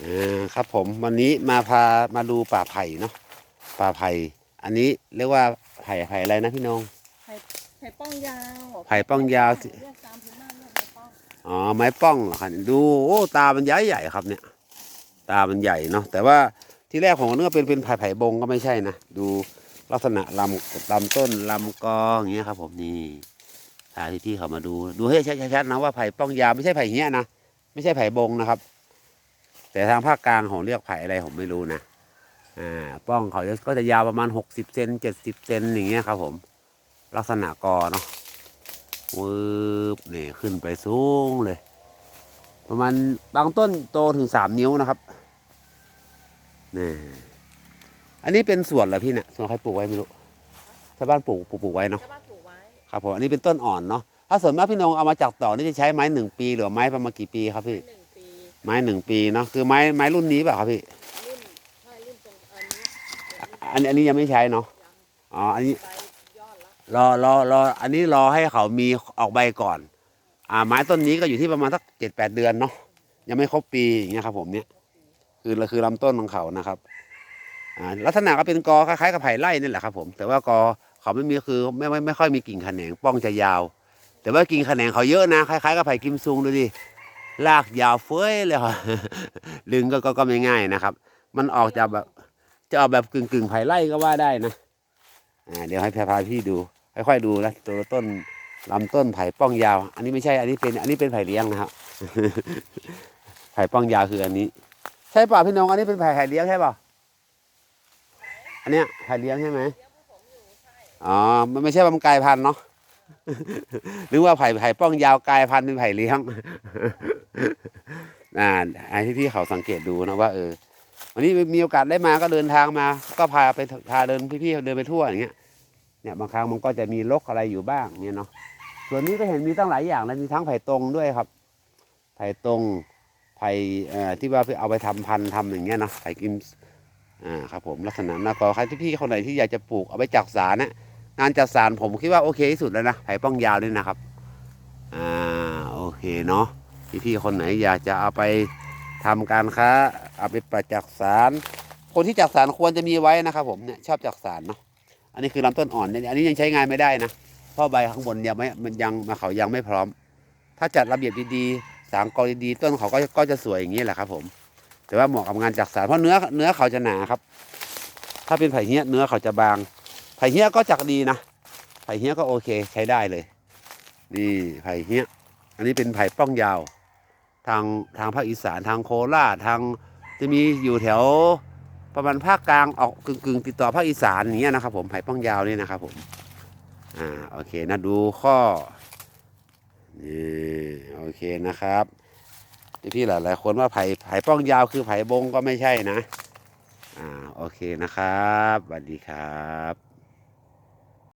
เออครับผมวันนี้มาพามาดูป่าไผ่เนาะป่าไผ่อันนี้เรียกว่าไผ่ไผ่อะไรนะพี่นงไผ่ไผ่ป้องยาวไผ่ป้องยาวสิเรียกตามพื้นบ้านเรียกไผ่ป้องอ๋อไม้ป้องเหรอครับดูโอ้ตามันใหญ่ใหญ่ครับเนี่ย ตามันใหญ่เนาะแต่ว่าที่แรกผมก็นึกว่าเป็นเป็นไผ่ไผ่บงก็ไม่ใช่นะดูลักษณะลำลำต้นลำกออย่างเงี้ยครับผมนี่พาพี่ๆเขามาดูดูให้ชัดๆนะว่าไผ่ป้องยาวไม่ใช่ไผ่เงี้ยนะไม่ใช่ไผ่บงนะครับ แต่ทางภาคกลางผมเรียกไผ่อะไรผมไม่รู้นะอ่าป้องเขาก็จะยาวประมาณหกสิบเซนเจ็ดสิบเซนอย่างเงี้ยครับผม ลักษณะกอเนาะวืบนี่ขึ้นไปสูงเลย ประมาณบางต้นโตถึงสามนิ้วนะครับนี่อันนี้เป็นสวนเหรอพี่เนี่ยสวนใครปลูกไว้ไม่รู้ชาวบ้านปลูกปลูกไว้เนาะชาวบ้านปลูกไว้ครับผมอันนี้เป็นต้นอ่อนเนาะถ้าส่วนมากพี่นงเอามาจากต่อนี่จะใช้ไม้หนึ่งปีหรือไม้ประมาณกี่ปีครับพี่หนึ่ง ไม้หนึ่งปีเนาะคือไม้ไม้รุ่นนี้เปล่าครับพี่อันนี้อันนี้ยังไม่ใช้เนาะอ๋ออันนี้รอรอรออันนี้รอให้เขามีออกใบก่อน อ่า ไม้ต้นนี้ก็อยู่ที่ประมาณสักเจ็ดแปดเดือนเนาะยังไม่ครบปีอย่างเงี้ยครับ ผมเนี่ย คือคือลำต้นของเขานะครับอ่าลักษณะก็เป็นกอคล้ายๆกับไผ่ไร่นี่แหละครับ ผม แต่ว่ากอเขาไม่มีคือไม่ไม่ไม่ค่อยมีกิ่งแขนงป้องจะยาว แต่ว่ากิ่งแขนงเขาเยอะนะคล้ายๆกับไผ่กิมซุงดูดิ ลากยาวเฟ้ยเลยครับดึงก็ก็ก็ไม่ง่ายนะครับ มันออกจากแบบจะออกแบบกึ่งกึ่งไผ่ไร่ก็ว่าได้นะอ่าเดี๋ยวให้พาพี่ดูค่อยๆดูนะตัวต้นลำต้นไผ่ป้องยาว อันนี้ไม่ใช่อันนี้เป็นอันนี้เป็นไผ่เลี้ยงนะครับไผ่ป้องยาวคืออันนี้ ใช่ป่ะพี่น้องอันนี้เป็นไผ่ไผ่เลี้ยงใช่ป่ะอันเนี้ยไผ่เลี้ยงใช่ไหมอ๋อมันไม่ใช่ว่ามันกายพันธุ์เนาะ หรือว่าไผ่ไผ่ป้องยาวกลายพันธุ์เป็นไผ่เลี้ยงอ่าให้ที่พี่เขาสังเกตดูนะว่าเออวันนี้มีโอกาสได้มาก็เดินทางมา ก็พาไปพาเดินพี่ๆเดินไปทั่วอย่างเงี้ยเนี่ยบางครั้งมันก็จะมีรกอะไรอยู่บ้างเนี่ยเนาะส่วนนี้ก็เห็นมีตั้งหลายอย่างเลยมีทั้งไผ่ตรงด้วยครับ ไผ่ตรงไผ่เอ่อที่ว่าเอาไปทำพันธุ์ทำอย่างเงี้ยเนาะไผ่กิมอ่าครับผมลักษณะน้ากอใครที่พี่คนไหนที่อยากจะปลูกเอาไปจักสารนะ งานจักสารผมคิดว่าโอเคที่สุดแล้วนะไผ่ป้องยาวนี่นะครับ อ่าโอเคเนาะพี่พี่ๆคนไหนอยากจะเอาไปทำการค้าเอาไปประจักสาร คนที่จักสารควรจะมีไว้นะครับ ผมเนี่ยชอบจักสารเนาะอันนี้คือลำต้นอ่อนเนี่ยอันนี้ยังใช้งานไม่ได้นะเพราะใบข้างบนยังไม่มันยังมาเขายังไม่พร้อม ถ้าจัดระเบียบดีๆสางกอดีๆต้นเขาก็ก็จะสวยอย่างนี้แหละครับ ผม แต่ว่าเหมาะกับงานจักสารเพราะเนื้อเนื้อเขาจะหนาครับ ถ้าเป็นไผ่เหี้ยเนื้อเขาจะบาง ไผ่เหี้ยก็จักดีนะ ไผ่เหี้ยก็โอเคใช้ได้เลย นี่ไผ่เหี้ย อันนี้เป็นไผ่ป้องยาว ทางทางภาคอีสานทางโคราชทางจะมีอยู่แถวประมาณภาคกลางออกกึ่งกึ่งติดต่อภาคอีสานอย่างเงี้ยนะครับ ผมไผ่ป้องยาวนี่นะครับผม อ่าโอเคนะดูข้อนี่โอเคนะครับพี่ๆหลายคนว่าไผ่ไผ่ป้องยาวคือไผ่บงก็ไม่ใช่นะ อ่าโอเคนะครับสวัสดีครับ